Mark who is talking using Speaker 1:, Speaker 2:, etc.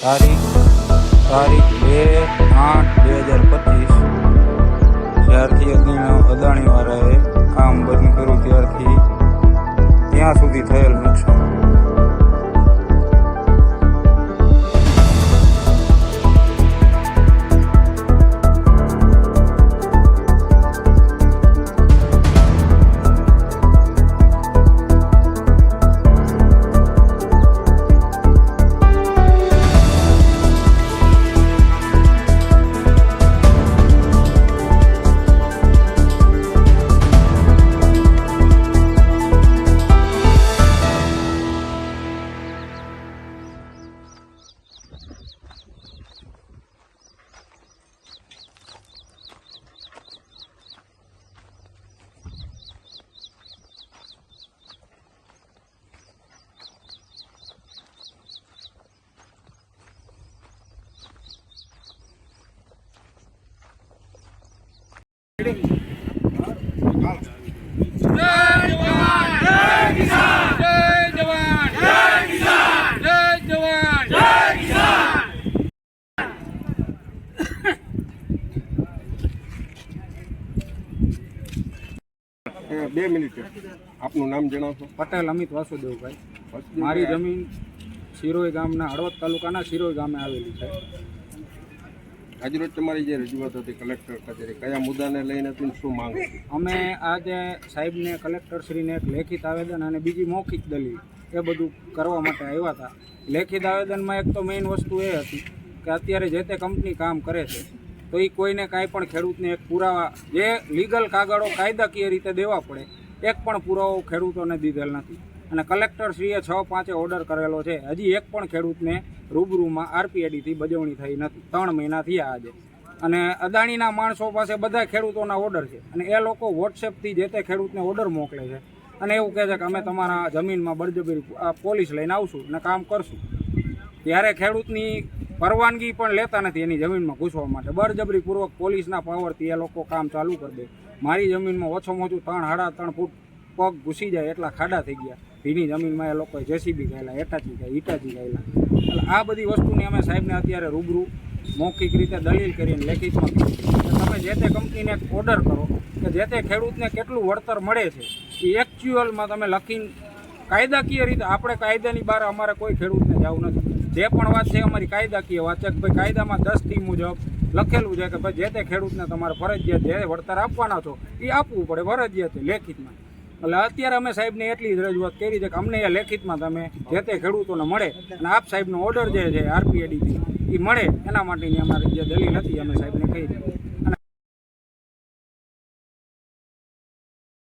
Speaker 1: તારીખ તારીખ બે આઠ બે હજાર પચીસ. જ્યારથી અદાણી અદાણીવાળાએ કામ બંધ કર્યું ત્યારથી ત્યાં સુધી થયેલ નુકસાન.
Speaker 2: બે મિનિટ આપનું નામ જણાવશો
Speaker 1: પટેલ અમિત વાસુદેવભાઈ. મારી જમીન શિરોઈ ગામના હળવદ તાલુકાના શિરોઈ ગામે આવેલી છે.
Speaker 2: આજરોજ તમારી જે રજૂઆત હતી કલેક્ટર કચેરી, કયા મુદ્દાને લઈને તું શું માંગ
Speaker 1: અમે આજે સાહેબને, કલેક્ટરશ્રીને એક લેખિત આવેદન અને બીજી મૌખિક દલીલ એ બધું કરવા માટે આવ્યા હતા. લેખિત આવેદનમાં એક તો મેઇન વસ્તુ એ હતી કે અત્યારે જે તે કંપની કામ કરે છે, તો એ કોઈને કાંઈ પણ ખેડૂતને એક પુરાવા, જે લીગલ કાગળો કાયદાકીય રીતે દેવા પડે, એક પણ પુરાવો ખેડૂતોને દીધેલ નથી. અને કલેક્ટરશ્રીએ છ પાંચે ઓર્ડર કરેલો છે. હજી એક પણ ખેડૂતને રૂબરૂમાં આરપીએડીથી બજવણી થઈ નથી. ત્રણ મહિના થયા આજે. અને અદાણીના માણસો પાસે બધા ખેડૂતોના ઓર્ડર છે. અને એ લોકો વોટ્સએપથી જે તે ખેડૂતને ઓર્ડર મોકલે છે. અને એવું કહે છે કે અમે તમારા જમીનમાં બળજબરી પોલીસ લઈને આવશું અને કામ કરશું. ત્યારે ખેડૂતની પરવાનગી પણ લેતા નથી એની જમીનમાં ઘૂસવા માટે. બળજબરીપૂર્વક પોલીસના પાવરથી એ લોકો કામ ચાલુ કરી દે. મારી જમીનમાં ઓછામાં ઓછું ત્રણ સાડા ત્રણ ફૂટ પગ ઘૂસી જાય એટલા ખાડા થઈ ગયા. ભીની જમીનમાં એ લોકોએ જેસીબી ગાયેલા એટાચી ગાય ઈટાચી ગાયેલા. એટલે આ બધી વસ્તુની અમે સાહેબને અત્યારે રૂબરૂ મૌખિક રીતે દલીલ કરીને લેખિતમાં તમે જે તે કંપનીને ઓર્ડર કરો, કે જે તે ખેડૂતને કેટલું વળતર મળે છે, એ એકચ્યુઅલમાં તમે લખીને કાયદાકીય રીતે, આપણે કાયદાની બહાર અમારે કોઈ ખેડૂતને જવું નથી. જે પણ વાત છે અમારી કાયદાકીય વાત છે, કે ભાઈ કાયદામાં દસ ટી મુજબ લખેલું છે કે ભાઈ જે તે ખેડૂતને તમારે ફરજિયાત જે વળતર આપવાના છો, એ આપવું પડે ફરજિયાત લેખિતમાં. એટલે અત્યારે અમે સાહેબને એટલી જ રજૂઆત કરી છે કે અમને એ લેખિતમાં તમે જે તે ખેડૂતોને મળે અને આપ સાહેબનો ઓર્ડર જે છે આરપીએડીથી એ મળે. એના માટેની અમારી જે દલીલ હતી, અમે સાહેબને કહી